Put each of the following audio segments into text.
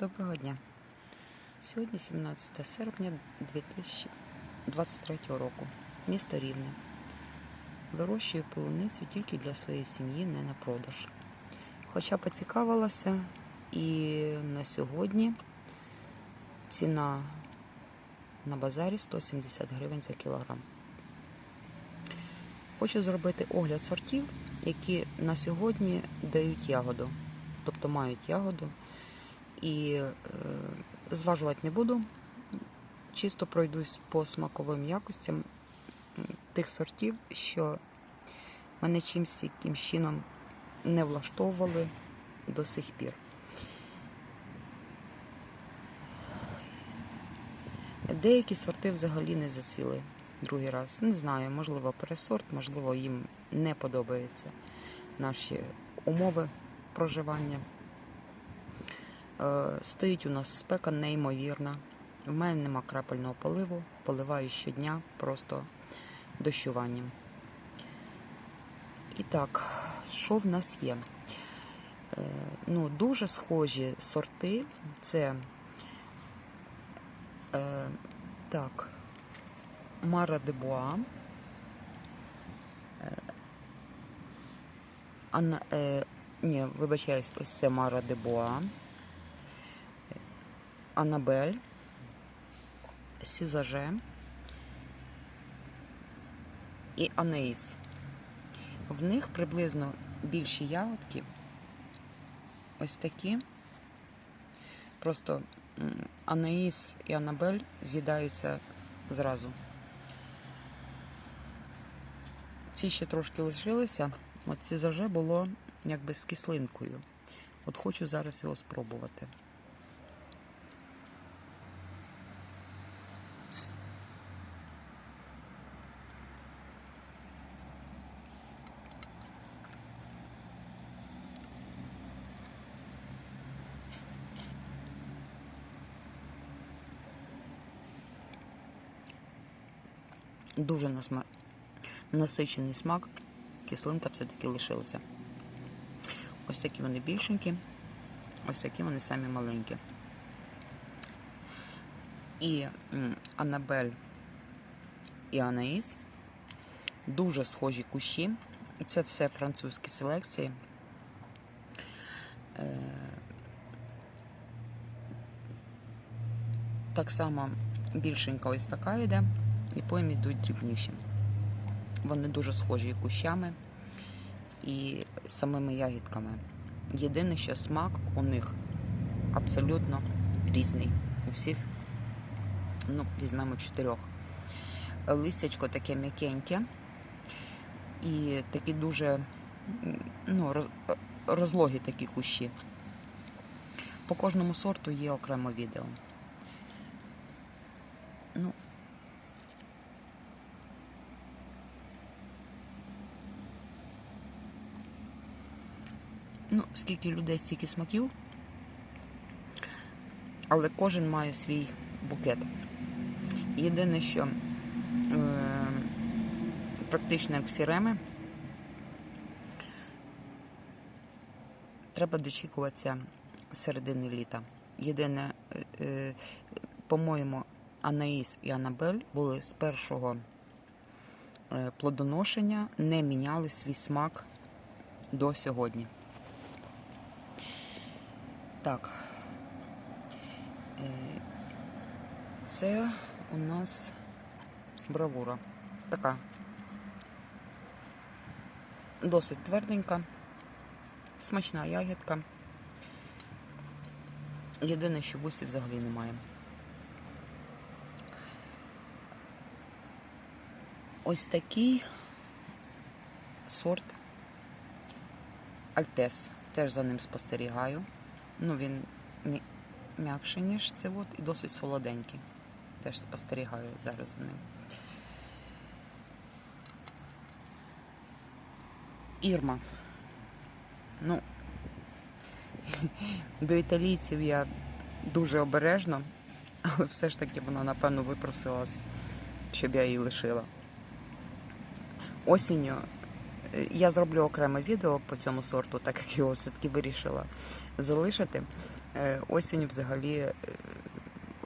Доброго дня. Сьогодні 17 серпня 2023 року. Місто Рівне. Вирощую полуницю тільки для своєї сім'ї, не на продаж. Хоча поцікавилася, і на сьогодні ціна на базарі 170 гривень за кілограм. Хочу зробити огляд сортів, які на сьогодні дають ягоду, тобто мають ягоду. І е, зважувати не буду. Чисто пройдусь по смаковим якостям тих сортів, що мене чимось яким чином не влаштовували до сих пір. Деякі сорти взагалі не зацвіли другий раз. Не знаю, можливо, пересорт, можливо, їм не подобаються наші умови проживання. Е, Стоїть у нас спека неймовірна. В мене нема крапельного поливу, поливаю щодня просто дощуванням. І так, що в нас є? Е, Ну, дуже схожі сорти. Це е, так, Мара де Буа. Е, е, ні, вибачаюсь, ось це Мара де Буа. Анабель, Сізаже і Анеїс. В них приблизно більші ягодки. Ось такі. Просто м, Анаїс і Анабель з'їдаються зразу. Ці ще трошки лишилися. От Сізаже було якби з кислинкою. От хочу зараз його спробувати. Дуже насма... насичений смак, кислинка все-таки лишилася. Ось такі вони більшенькі, ось такі вони самі маленькі. І Анабель і Анаїс дуже схожі кущі. Це все французькі селекції. Е, Так само більшенька ось така йде, і потім йдуть дрібніші. Вони дуже схожі кущами і самими ягідками. Єдине, що смак у них абсолютно різний. У всіх, ну, візьмемо чотирьох. Листячко таке м'якеньке і такі дуже ну, розлогі такі кущі. По кожному сорту є окремо відео. Ну, ну, скільки людей, стільки смаків. Але кожен має свій букет. Єдине, що е, практично як всі реми, треба дочікуватися середини літа. Єдине, е, е, по-моєму, Анаїс і Анабель були з першого е, плодоношення, не міняли свій смак до сьогодні. Так. Е, Це у нас бравура. Така досить тверденька, смачна ягідка. Єдине, що вусів взагалі немає. Ось такий сорт Альтес. Теж за ним спостерігаю. Ну, він м'я- м'якший, ніж це от, і досить солоденький. Теж спостерігаю зараз за ним. Ірма. Ну, до італійців я дуже обережно, але все ж таки вона, напевно, випросилась, щоб я її лишила. Осінню Я зроблю окреме відео по цьому сорту, так як його все-таки вирішила залишити. Е, Осінь взагалі е,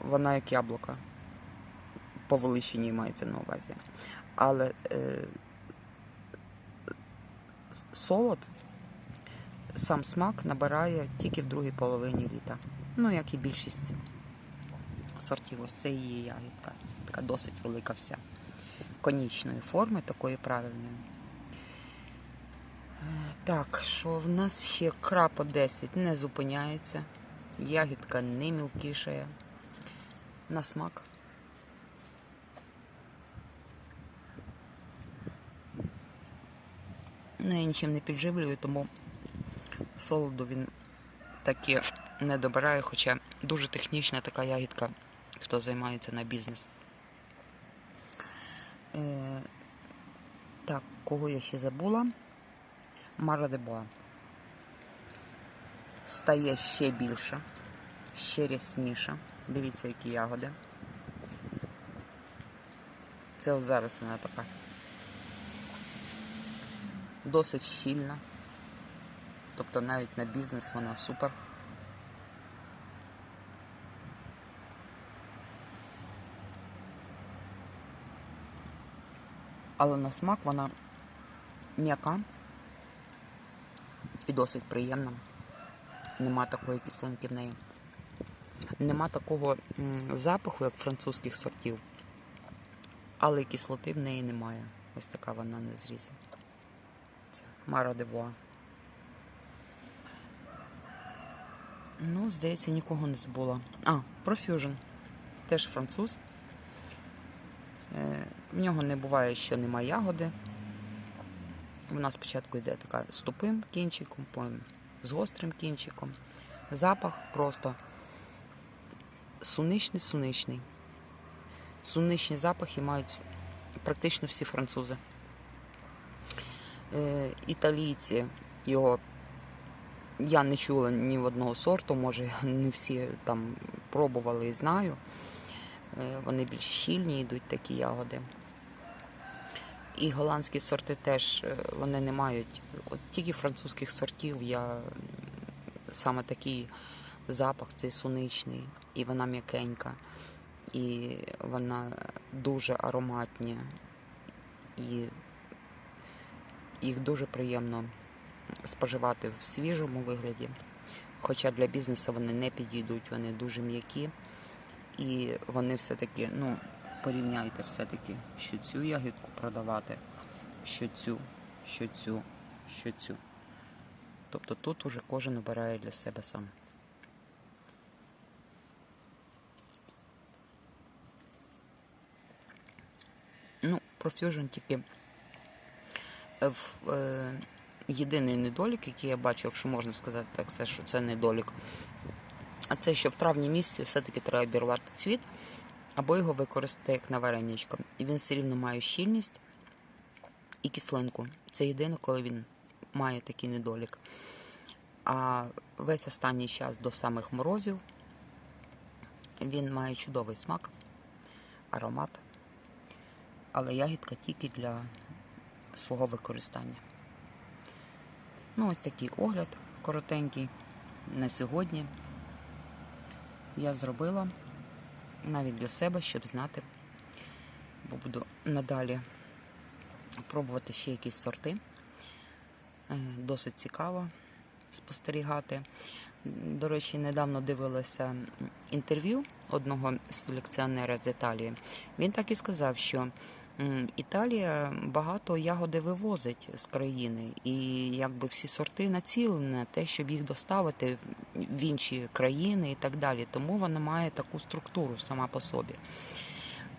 вона як яблука. По величині мається на увазі. Але е, солод, сам смак набирає тільки в другій половині літа. Ну, як і більшість сортів. Ось це її ягідка. Така досить велика вся. Конічної форми, такої правильної. Так, що в нас ще крапа 10 не зупиняється. Ягідка не мілкішає. На смак. Ну, я нічим не підживлюю, тому солоду він таки не добирає, хоча дуже технічна така ягідка, хто займається на бізнес. Е, так, кого я ще забула? Мара де Боа. Стає ще більше, ще рясніша. Дивіться, які ягоди. Це от зараз вона така. Досить щільна. Тобто навіть на бізнес вона супер. Але на смак вона м'яка і досить приємна. Нема такої кислинки в неї. Нема такого запаху, як французьких сортів. Але кислоти в неї немає. Ось така вона на зрізі. Це Мара де Боа. Ну, здається, нікого не забула. А, Profusion. Теж француз. Е, В нього не буває, що нема ягоди. Вона спочатку йде така з тупим кінчиком, з гострим кінчиком. Запах просто суничний-суничний. Суничні запахи мають практично всі французи. Е, італійці його я не чула ні в одного сорту, може не всі там пробували і знаю. Е, Вони більш щільні йдуть такі ягоди. І голландські сорти теж е, вони не мають. От тільки французьких сортів я саме такий запах, цей суничний, і вона м'якенька, і вона дуже ароматні, і їх дуже приємно споживати в свіжому вигляді. Хоча для бізнесу вони не підійдуть, вони дуже м'які. І вони все-таки, ну, порівняйте все-таки, що цю ягідку продавати, що цю, що цю, що цю. Тобто тут уже кожен обирає для себе сам. Ну, Profusion тільки е, в, е, єдиний недолік, який я бачу, якщо можна сказати так, це що це недолік. А це що в травні місяці все-таки треба обірвати цвіт, або його використати як на вареничко. І він все рівно має щільність і кислинку. Це єдине, коли він має такий недолік. А весь останній час до самих морозів він має чудовий смак, аромат, але ягідка тільки для свого використання. Ну, ось такий огляд коротенький на сьогодні. Я зробила навіть для себе, щоб знати, бо буду надалі пробувати ще якісь сорти. Е, Досить цікаво спостерігати. До речі, недавно дивилася інтерв'ю одного селекціонера з Італії. Він так і сказав, що Італія багато ягоди вивозить з країни, і якби всі сорти націлені на те, щоб їх доставити в інші країни і так далі. Тому вона має таку структуру сама по собі.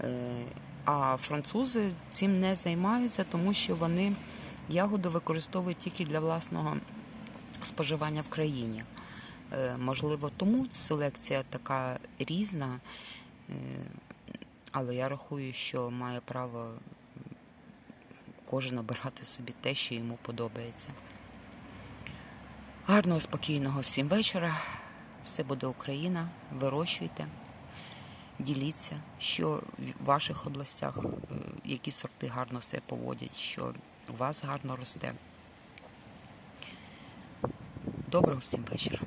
Е, А французи цим не займаються, тому що вони ягоду використовують тільки для власного споживання в країні. Е, Можливо, тому селекція така різна, е, але я рахую, що має право кожен обирати собі те, що йому подобається. Гарного, спокійного всім вечора. Все буде Україна. Вирощуйте, діліться, що в ваших областях, е, які сорти гарно себе поводять, що у вас гарно росте. Доброго всім вечора.